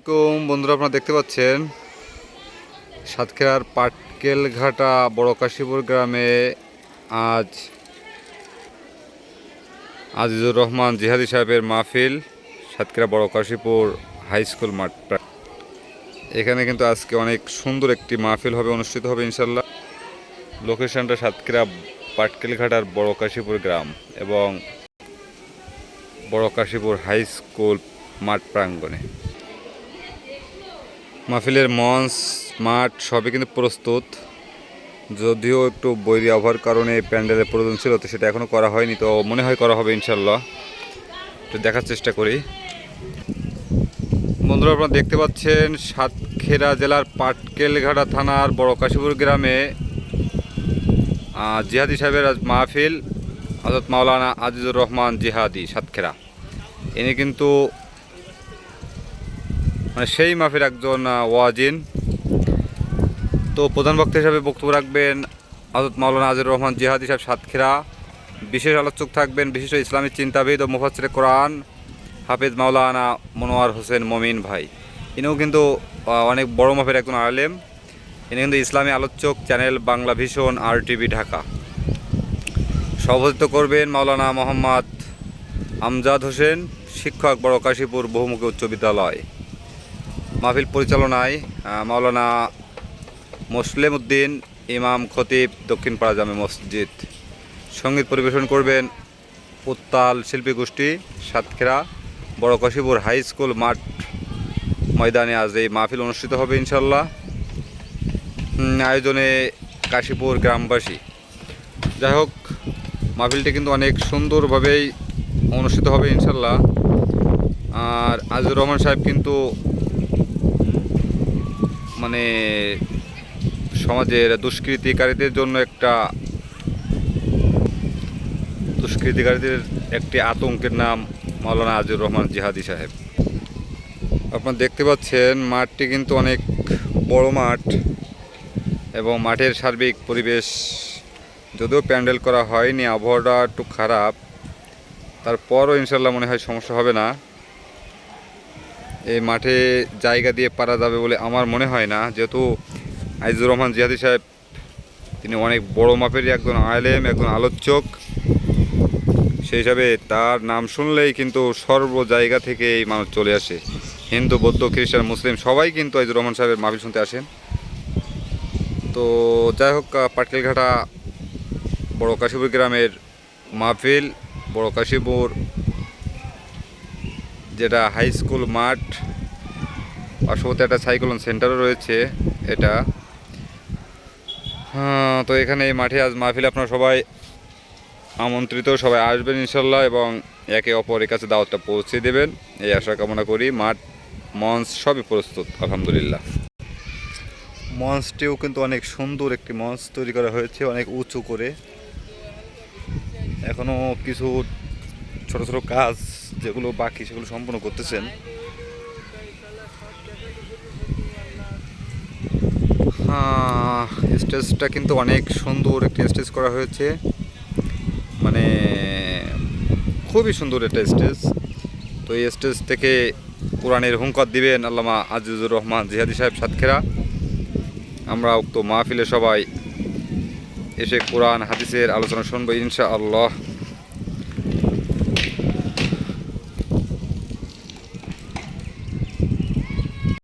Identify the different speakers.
Speaker 1: আসসালামাইকুম বন্ধুরা, আপনারা দেখতে পাচ্ছেন সাতক্ষীরার পাটকেলঘাটা বড় কাশীপুর গ্রামে আজ আজিজুর রহমান জিহাদি সাহেবের মাহফিল সাতক্ষীরা বড় কাশীপুর হাই স্কুল মাঠ। এখানে কিন্তু আজকে অনেক সুন্দর একটি মাহফিল হবে, অনুষ্ঠিত হবে ইনশাল্লাহ লোকেশনটা সাতক্ষীরা পাটকেলঘাটার বড় কাশীপুর গ্রাম এবং বড় কাশীপুর হাই স্কুল মাঠ প্রাঙ্গণে। মাহফিলের মঞ্চ, মাঠ সবই কিন্তু প্রস্তুত। যদিও একটু বৈরি আবহাওয়ার কারণে প্যান্ডেলের প্রয়োজন ছিল, তো সেটা এখনও করা হয়নি, তো মনে হয় করা হবে ইনশাল্লাহ একটু দেখার চেষ্টা করি। বন্ধুরা, আপনারা দেখতে পাচ্ছেন সাতক্ষীরা জেলার পাটকেলঘাটা থানার বড় কাশীপুর গ্রামে জিহাদি সাহেবের আজ মাহফিল হজরত মাওলানা আজিজুর রহমান জিহাদি, সাতক্ষীরা। ইনি কিন্তু মানে সেই মাফের একজন ওয়াজিন। তো প্রধান বক্তা হিসাবে বক্তব্য রাখবেন হজরত মাওলানা আজির রহমান জিহাদি সাহেব সাতক্ষীরা। বিশেষ আলোচক থাকবেন বিশিষ্ট ইসলামী চিন্তাবিদ ও মুফাসির কোরআন হাফিজ মাওলানা মনোয়ার হোসেন মমিন ভাই। ইনিও কিন্তু অনেক বড় মাপের একজন আলেম। ইনি কিন্তু ইসলামী আলোচক চ্যানেল বাংলা ভীষণ আর টিভি ঢাকা। সভাপতিত্ব করবেন মাওলানা মোহাম্মদ আমজাদ হোসেন, শিক্ষক বড় কাশীপুর বহুমুখী উচ্চ বিদ্যালয়। মাহফিল পরিচালনায় মাওলানা মুসলিম উদ্দিন ইমাম খতিব দক্ষিণ পাড়া জামে মসজিদ। সংগীত পরিবেশন করবেন উত্তাল শিল্পী গোষ্ঠী, সাতক্ষীরা, বড় কাশীপুর হাই স্কুল মাঠ ময়দানে আজ এই মাহফিল অনুষ্ঠিত হবে ইনশাল্লাহ আয়োজনে কাশীপুর গ্রামবাসী। যাই হোক, মাহফিলটি কিন্তু অনেক সুন্দরভাবেই অনুষ্ঠিত হবে ইনশাল্লাহ আর আজিজুর রহমান সাহেব কিন্তু মানে সমাজের দুষ্কৃতিকারীদের জন্য একটা দুষ্কৃতিকারীদের একটি আতঙ্কের নাম মাওলানা আজুর রহমান জিহাদি সাহেব। আপনারা দেখতে পাচ্ছেন, মাঠটি কিন্তু অনেক বড় মাঠ এবং মাঠের সার্বিক পরিবেশ যদিও প্যান্ডেল করা হয়নি, আবহাওয়াটা একটু খারাপ। তারপরও ইনশাল্লাহ মনে হয় সমস্যা হবে না। এই মাঠে জায়গা দিয়ে পারা যাবে বলে আমার মনে হয় না। যেহেতু আইজুর রহমান জিহাদি সাহেব, তিনি অনেক বড় মাপেরই একজন আলেম, একজন আলোচক। সেই হিসাবে তার নাম শুনলেই কিন্তু সর্ব জায়গা থেকে এই মানুষ চলে আসে। হিন্দু, বৌদ্ধ, খ্রিস্টান, মুসলিম সবাই কিন্তু আইজুর রহমান সাহেবের মাহফিল শুনতে আসেন। তো যাই হোক পাটকেলঘাটা বড় কাশীপুর গ্রামের মাহফিল, বড় কাশীপুর যেটা হাই স্কুল মাঠ পার্শ্ববর্তী একটা সাইক্লোন সেন্টারও রয়েছে এটা। হ্যাঁ, তো এখানে এই মাঠে আজ মাহফিল আপনারা সবাই আমন্ত্রিত সবাই আসবেন ইনশাল্লাহ এবং একে অপরের কাছে দাওয়াতটা পৌঁছে দেবেন। এই আশা কামনা করি। মাঠ মঞ্চ সবই প্রস্তুত আলহামদুলিল্লাহ। মঞ্চটিও কিন্তু অনেক সুন্দর একটি মঞ্চ তৈরি করা হয়েছে অনেক উঁচু করে। এখনও কিছু ছোট ছোট কাজ যেগুলো বাকি সেগুলো সম্পূর্ণ করতেছেন। হ্যাঁ স্টেজটা কিন্তু অনেক সুন্দর একটি স্টেজ করা হয়েছে। মানে খুবই সুন্দর একটা স্টেজ। তো এই স্টেজ থেকে কোরআনের হুঙ্কার দিবেন আল্লামা আজিজুর রহমান জিহাদি সাহেব সাতক্ষীরা। আমরা উক্ত মাহফিলে সবাই এসে কোরআন, হাদিসের আলোচনা শুনব ইনশা আল্লাহ